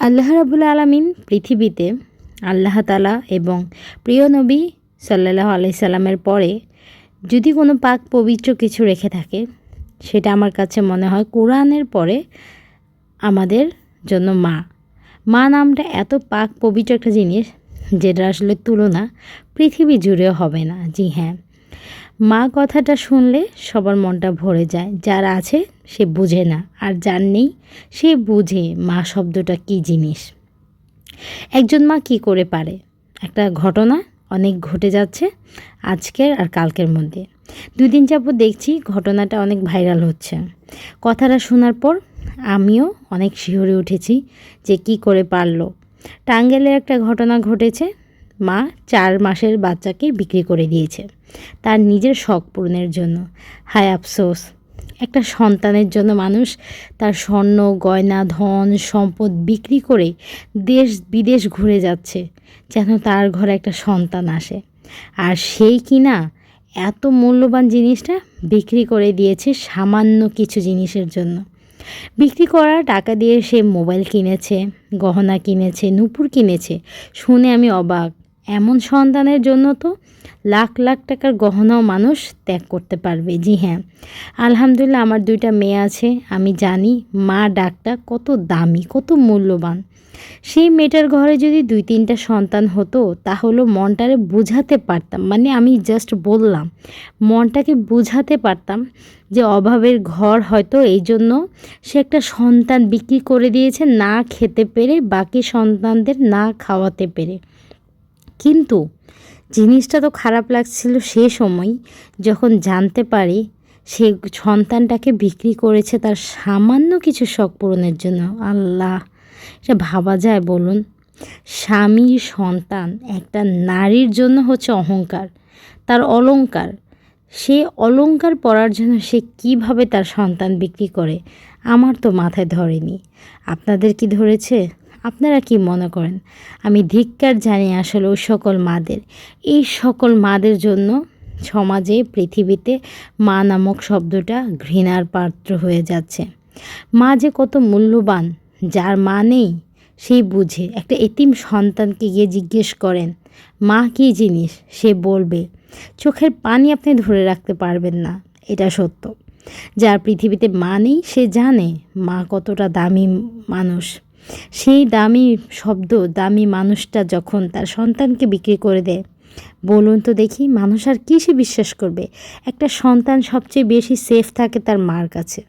আল্লাহ রাবুল আলমিন পৃথিবীতে আল্লাহ তালা এবং প্রিয় নবী সাল্লাহ আলাই সাল্লামের পরে যদি কোনো পাক পবিত্র কিছু রেখে থাকে, সেটা আমার কাছে মনে হয় কোরআনের পরে আমাদের জন্য মা। মা নামটা এত পাক পবিত্র একটা জিনিস যেটা আসলে তুলনা পৃথিবী জুড়েও হবে না। জি হ্যাঁ। মা কথাটা শুনলে সবার মনটা ভরে যায়। যার আছে সে বুঝে না, আর যার নেই সে বুঝে মা শব্দটা কী জিনিস। একজন মা কি করে পারে? একটা ঘটনা অনেক ঘটে যাচ্ছে আজকের আর কালকের মধ্যে। দুই দিন যাবত দেখছি ঘটনাটা অনেক ভাইরাল হচ্ছে। কথাটা শোনার পর আমিও অনেক শিহরে উঠেছি যে কি করে পারল। টাঙ্গেলের একটা ঘটনা ঘটেছে। মা চার মাসের বাচ্চাকে বিক্রি করে দিয়েছে। তার নিজের শখ পূরণের জন্য। হায় আফসোস, একটা সন্তানের জন্য মানুষ তার স্বর্ণ, গয়না, ধন, সম্পদ বিক্রি করে দেশ বিদেশ ঘুরে যাচ্ছে, যেন তার ঘরে একটা সন্তান আসে। আর সেই কিনা এত মূল্যবান জিনিসটা বিক্রি করে দিয়েছে সামান্য কিছু জিনিসের জন্য। বিক্রি করা টাকা দিয়ে সে মোবাইল কিনেছে, গহনা কিনেছে, নুপুর কিনেছে, শুনে আমি অবাক। এমন সন্তানের জন্য তো লাখ লাখ টাকার গহনাও মানুষ ত্যাগ করতে পারবে। জি হ্যাঁ আলহামদুলিল্লাহ আমার দুইটা মেয়ে আছে, আমি জানি মা ডাকটা কত দামি, কত মূল্যবান। সেই মেয়েটার ঘরে যদি দুই তিনটা সন্তান হতো, তাহলে মনটারে বুঝাতে পারতাম। মানে আমি জাস্ট বললাম, মনটাকে বুঝাতে পারতাম যে অভাবের ঘর হয়তো এই জন্য সে একটা সন্তান বিক্রি করে দিয়েছে না খেতে পেরে, বাকি সন্তানদের না খাওয়াতে পেরে। কিন্তু জিনিসটা তো খারাপ লাগছিল সে সময় যখন জানতে পারি সে সন্তানটাকে বিক্রি করেছে তার সামান্য কিছু শখ পূরণের জন্য। আল্লাহ, এটা ভাবা যায় বলুন। স্বামী সন্তান একটা নারীর জন্য হচ্ছে অহংকার, তার অলংকার। সে অলংকার পরার জন্য সে কীভাবে তার সন্তান বিক্রি করে? আমার তো মাথায় ধরেনি। আপনাদের কি ধরেছে? আপনারা কি মনে করেন? আমি ধিক্কার জানি আসলে ওই সকল মাদের। এই সকল মাদের জন্য সমাজে, পৃথিবীতে মা নামক শব্দটা ঘৃণার পাত্র হয়ে যাচ্ছে। মা যে কত মূল্যবান, যার মা নেই সেই বুঝে। একটা এতিম সন্তানকে গিয়ে জিজ্ঞেস করেন, মা কী জিনিস? সে বলবে, চোখের পানি আপনি ধরে রাখতে পারবেন না। এটা সত্য। যার পৃথিবীতে মা নেই, সে জানে মা কতটা দামি মানুষ। সেই দামি শব্দ, দামি মানুষটা যখন তার সন্তানকে বিক্রি করে দেয়, বলুন তো দেখি মানুষ আর কিসে বিশ্বাস করবে? একটা সন্তান সবচেয়ে বেশি সেফ থাকে তার মার কাছে।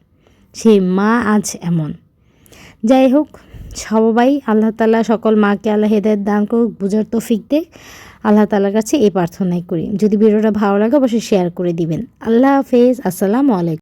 সেই মা আজ এমন। যাই হোক সবাই আল্লাহ তালা সকল মাকে আল্লাহ হেদায়ত দান করুক, বুঝার তৌফিক দেখ আল্লাহ তালার কাছে এই প্রার্থনাই করি। যদি ভিডিওটা ভালো লাগে, অবশ্যই শেয়ার করে দিবেন। আল্লাহ হাফেজ। আসসালামু আলাইকুম।